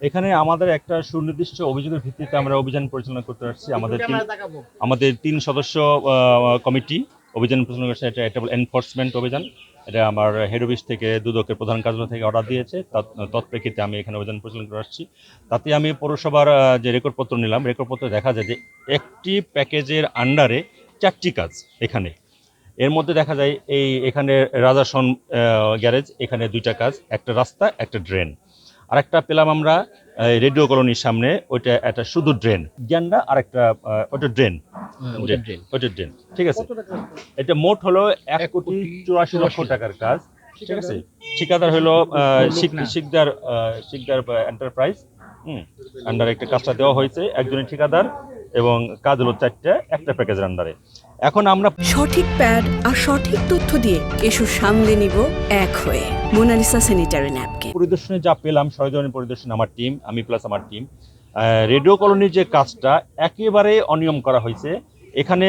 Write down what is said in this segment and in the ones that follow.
এখানে আমাদের একটা সুনির্দিষ্ট অভিযোগের ভিত্তিতে আমরা অভিযান পরিচালনা করতে আসছি। আমাদের তিন আমাদের তিন সদস্য কমিটি অভিযান পরিচালনা করছে। এটা একটা এনফোর্সমেন্ট অভিযান। এটা আমার হেড অফিস থেকে দুদকের প্রধান কার্যালয় থেকে অর্ডার দিয়েছে। তৎ- তৎপ্রেক্ষিতে আমি এখানে অভিযান পরিচালনা করে আসছি। তাতে আমি পৌরসভার যে রেকর্ডপত্র নিলাম রেকর্ডপত্রে দেখা যায় যে একটি প্যাকেজের আন্ডারে চারটি কাজ এখানে। এর মধ্যে দেখা যায় এই এখানে রাজাসন আহ, গ্যারেজ এখানে দুইটা কাজ একটা রাস্তা একটা ড্রেন। আর একটা পেলাম আমরা রেডিও কলোনির সামনে ওইটা একটা শুধু ড্রেন। জ্ঞানটা আর একটা ওটা ড্রেন। ওটা ড্রেন। ঠিক আছে। এটা মোট হলো এক কোটি চুরাশি লক্ষ টাকার কাজ ঠিক আছে? ঠিকাদার হলো আহ, Shikdar Sikdar enterprise hmm under একটা কাজটা দেওয়া হয়েছে। একজনের ঠিকাদার এবং কাজ হলো চারটে একটা প্যাকেজের আন্ডারে এখন আমরা সঠিক প্যাড আর সঠিক তথ্য দিয়ে এসু সামলে নিব এক হয়ে মোনালিসা স্যানিটারি ন্যাপকিন পরিদর্শনে যা পেলাম সরজমিন পরিদর্শন আমার টিম আমি প্লাস আমার টিম রেডিও কলোনির যে কাজটা একেবারে অনিয়ম করা হয়েছে এখানে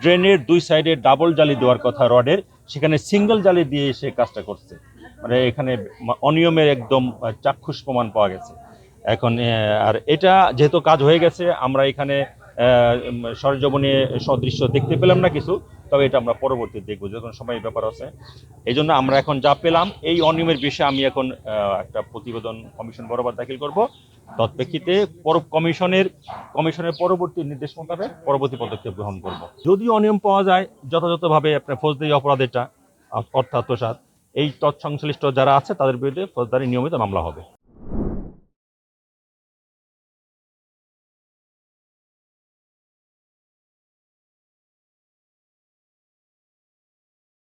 ড্রেনের দুই সাইডে ডাবল জালি দেওয়ার কথা রডের সেখানে সিঙ্গেল জালি দিয়ে সে কাজটা করছে। মানে এখানে অনিয়মের একদম চাক্ষুষ প্রমাণ পাওয়া গেছে। এখন আর এটা যেহেতু কাজ হয়ে গেছে আমরা এখানে উম, সদৃশ্য দেখতে পেলাম না কিছু তবে এটা আমরা পরবর্তী দেখব যখন সময় ব্যাপার আছে। এই জন্য আমরা এখন যা পেলাম এই অনিয়মের বিষয়ে আমি এখন একটা প্রতিবেদন কমিশন বরাবর দাখিল করব। তৎপ্রেক্ষিতে পর- কমিশনের কমিশনের পরবর্তী নির্দেশ মোতাবেক পরবর্তী পদক্ষেপ গ্রহণ করব। যদি অনিয়ম পাওয়া যায় যথাযথভাবে আপনার ফৌজদারি অপরাধেরটা অর্থাৎ আত্মসাৎ এই তৎসংশ্লিষ্ট যারা আছে তাদের বিরুদ্ধে ফৌজদারি নিয়মিত মামলা হবে।